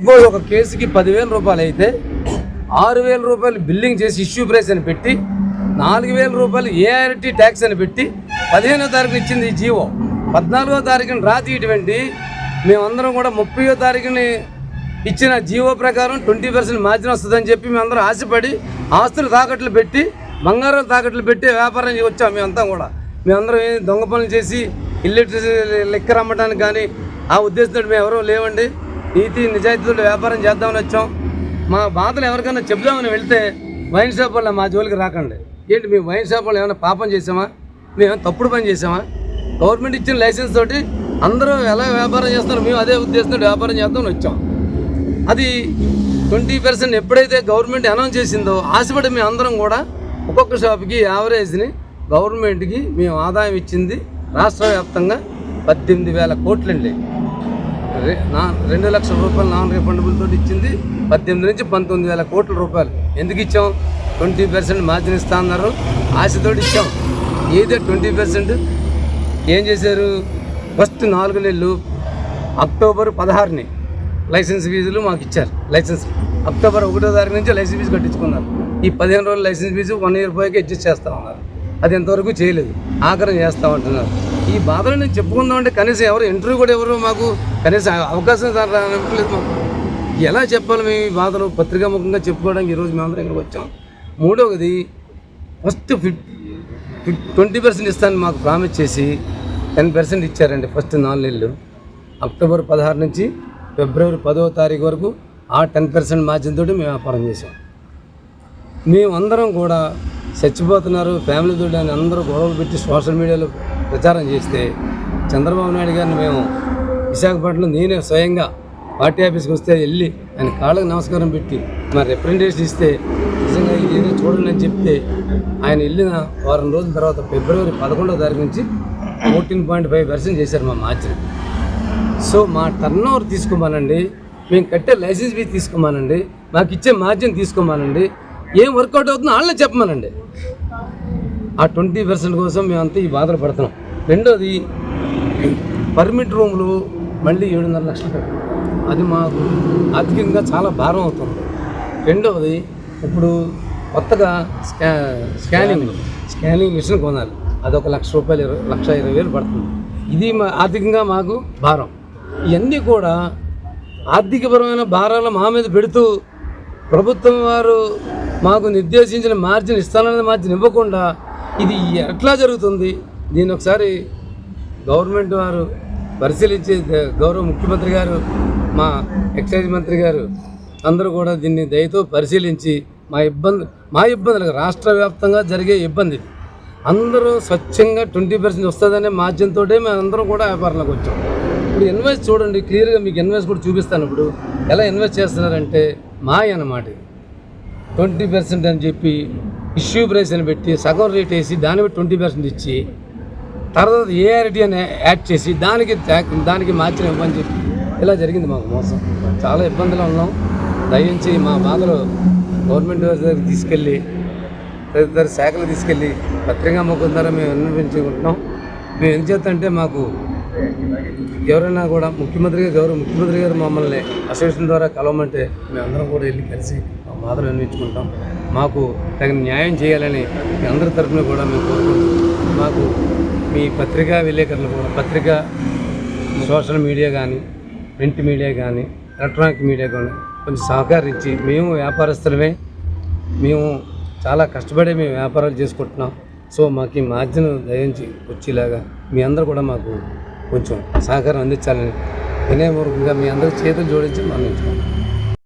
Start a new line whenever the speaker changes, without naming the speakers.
Suppose ఒక కేసుకి పదివేల రూపాయలు అయితే ఆరు వేల రూపాయలు బిల్లింగ్ చేసి ఇష్యూ ప్రైస్ అని పెట్టి నాలుగు వేల రూపాయలు ఏఆర్టీ ట్యాక్స్ అని పెట్టి పదిహేనో తారీఖున ఇచ్చింది ఈ జీవో. పద్నాలుగో తారీఖున రాతి ఇటువంటి మేమందరం కూడా ముప్పయో తారీఖుని ఇచ్చిన జీవో ప్రకారం ట్వంటీ పర్సెంట్ మార్జిన్ వస్తుందని చెప్పి మేమందరం ఆశపడి ఆస్తులు తాకట్లు పెట్టి బంగారం తాకట్లు పెట్టి వ్యాపారం వచ్చాం మేమంతా కూడా. మేమందరం ఏం దొంగ పనులు చేసి ఇల్లెక్ట్రిసి లెక్క అమ్మడానికి కానీ ఆ ఉద్దేశంతో మేము ఎవరూ లేవండి. నీతి నిజాయితీతో వ్యాపారం చేద్దామని వచ్చాం. మా బాధలు ఎవరికైనా చెప్దామని వెళ్తే వైన్ షాప్ వల్ల మా జోలికి రాకండి. ఏంటి మేము వైన్ షాప్ వాళ్ళు ఏమైనా పాపం చేసామా మేము తప్పుడు పని చేసామా గవర్నమెంట్ ఇచ్చిన లైసెన్స్ తోటి అందరూ ఎలా వ్యాపారం చేస్తున్నారు మేము అదే ఉద్దేశంతో వ్యాపారం చేద్దామని వచ్చాం. అది ట్వంటీ పర్సెంట్ ఎప్పుడైతే గవర్నమెంట్ అనౌన్స్ చేసిందో ఆశపడి మేము అందరం కూడా ఒక్కొక్క షాప్కి యావరేజ్ని గవర్నమెంట్కి మేము ఆదాయం ఇచ్చింది రాష్ట్ర వ్యాప్తంగా పద్దెనిమిది వేల కోట్లండి. నా రెండు లక్షల రూపాయలు నాన్ రిఫండబుల్ తోటి ఇచ్చింది పద్దెనిమిది నుంచి పంతొమ్మిది వేల కోట్ల రూపాయలు. ఎందుకు ఇచ్చాం? ట్వంటీ పర్సెంట్ మార్జిన్ ఇస్తా అన్నారు. ఆశతోటి ఇచ్చాం. ఏదో ట్వంటీ పర్సెంట్? ఏం చేశారు? ఫస్ట్ నాలుగు నెలలు అక్టోబర్ పదహారుని లైసెన్స్ ఫీజులు మాకు ఇచ్చారు. లైసెన్స్ అక్టోబర్ ఒకటో తారీఖు నుంచి లైసెన్స్ ఫీజు కట్టించుకున్నారు. ఈ పదిహేను రోజులు లైసెన్స్ ఫీజు వన్ ఇయర్ పోయాక అడ్జస్ట్ చేస్తా ఉన్నారు. అది ఎంతవరకు చేయలేదు. ఆగ్రహం చేస్తామంటున్నారు ఈ బాధలు నేను చెప్పుకుందామంటే కనీసం ఎవరు ఇంటర్వ్యూ కూడా ఎవరు మాకు కనీసం అవకాశం రావట్లేదు మాకు. ఎలా చెప్పాలి మేము ఈ బాధలు పత్రికాముఖంగా చెప్పుకోవడానికి ఈరోజు మేమందరం ఇక్కడికి వచ్చాం. మూడవది ఫస్ట్ ఫిఫ్ ట్వంటీ పర్సెంట్ ఇస్తాను మాకు ప్రామిస్ చేసి టెన్ పర్సెంట్ ఇచ్చారండి ఫస్ట్ నాలుగు నెలలు. అక్టోబర్ పదహారు నుంచి ఫిబ్రవరి పదో తారీఖు వరకు ఆ టెన్ పర్సెంట్ మార్జిన్ తోటి మేము వ్యాపారం చేసాం మేమందరం కూడా చచ్చిపోతున్నారు. ఫ్యామిలీ తోటి అందరూ గొడవలు పెట్టి సోషల్ మీడియాలో ప్రచారం చేస్తే చంద్రబాబు నాయుడు గారిని మేము విశాఖపట్నం నేనే స్వయంగా పార్టీ ఆఫీస్కి వస్తే వెళ్ళి ఆయన కాళ్ళకు నమస్కారం పెట్టి మా రిప్రజెంటేషన్ ఇస్తే నిజంగా ఇది ఏదో చూడండి అని చెప్తే ఆయన వెళ్ళిన వారం రోజుల తర్వాత ఫిబ్రవరి పదకొండవ తారీఖు నుంచి ఫోర్టీన్ పాయింట్ ఫైవ్ పర్సెంట్ చేశారు మా మార్జిన్ సో మా టర్న్ ఓవర్ తీసుకోమానండి. మేము కట్టే లైసెన్స్ ఫీ తీసుకోమానండి. మాకు ఇచ్చే మార్జిన్ తీసుకోమానండి. ఏం వర్కౌట్ అవుతుందో వాళ్ళే చెప్పమనండి. ఆ ట్వంటీ పర్సెంట్ కోసం మేమంతా ఈ బాధలు పడుతున్నాం. రెండోది పర్మిట్ రూములు మళ్ళీ ఏడున్నర లక్షలు కట్టాం అది మాకు ఆర్థికంగా చాలా భారం అవుతుంది. రెండవది ఇప్పుడు కొత్తగా స్కా స్కానింగ్ స్కానింగ్ మిషన్ కొనాలి. అదొక లక్ష రూపాయలు ఇరవై లక్ష ఇరవై వేలు పడుతుంది. ఇది మా ఆర్థికంగా మాకు భారం. ఇవన్నీ కూడా ఆర్థికపరమైన భారాలు మా మీద పెడుతూ ప్రభుత్వం వారు మాకు నిర్దేశించిన మార్జిన్ ఇస్తానన్న మార్జిన్ ఇవ్వకుండా ఇది ఎట్లా జరుగుతుంది? దీన్ని ఒకసారి గవర్నమెంట్ వారు పరిశీలించి గౌరవ ముఖ్యమంత్రి గారు మా ఎక్సైజ్ మంత్రి గారు అందరూ కూడా దీన్ని దయతో పరిశీలించి మా ఇబ్బంది మా ఇబ్బందులకు రాష్ట్ర వ్యాప్తంగా జరిగే ఇబ్బంది. అందరూ స్వచ్ఛంగా ట్వంటీ పర్సెంట్ వస్తుందనే మార్జిన్తో మేము అందరం కూడా వ్యాపారంలోకి వచ్చాం. ఇప్పుడు ఇన్వెస్ట్ చూడండి క్లియర్గా మీకు ఇన్వెస్ట్ కూడా చూపిస్తాను ఇప్పుడు. ఎలా ఇన్వెస్ట్ చేస్తున్నారంటే మాయ అన్నమాట ట్వంటీ పర్సెంట్ అని చెప్పి ఇష్యూ ప్రైస్ అని పెట్టి సగం రేట్ వేసి దాని మీద ట్వంటీ పర్సెంట్ ఇచ్చి తర్వాత ఏఆర్టీ అని యాడ్ చేసి దానికి ట్యాక్- దానికి మార్చిన ఇవ్వని చెప్పి ఇలా జరిగింది మాకు మోసం. చాలా ఇబ్బందులు ఉన్నాం. దయించి మా బాధలు గవర్నమెంట్ దగ్గరికి తీసుకెళ్ళి తదితర శాఖలు తీసుకెళ్ళి పత్రికా ముఖం ద్వారా మేము విన్నవించుకుంటున్నాం. మేము ఏం చేద్దంటే మాకు ఎవరైనా కూడా ముఖ్యమంత్రి గారు గౌరవ ముఖ్యమంత్రి గారు మమ్మల్ని అసోసియేషన్ ద్వారా కలవమంటే మేమందరం కూడా వెళ్ళి కలిసి మా బాధలు వినిపించుకుంటాం మాకు తగిన న్యాయం చేయాలని మీ అందరి తరఫున కూడా మేము కోరుకుంటున్నాం. మాకు మీ పత్రికా విలేకరులు కూడా పత్రిక సోషల్ మీడియా కానీ ప్రింట్ మీడియా కానీ ఎలక్ట్రానిక్ మీడియా కానీ కొంచెం సహకరించి మేము వ్యాపారస్తులమే. మేము చాలా కష్టపడి మేము వ్యాపారాలు చేసుకుంటున్నాం. సో మాకు ఈ మార్జిన్ దయించి వచ్చేలాగా మీ అందరూ కూడా మాకు కొంచెం సహకారం అందించాలని వినయపూర్వకంగా మీ అందరి చేతులు జోడించి మరణించుకున్నాను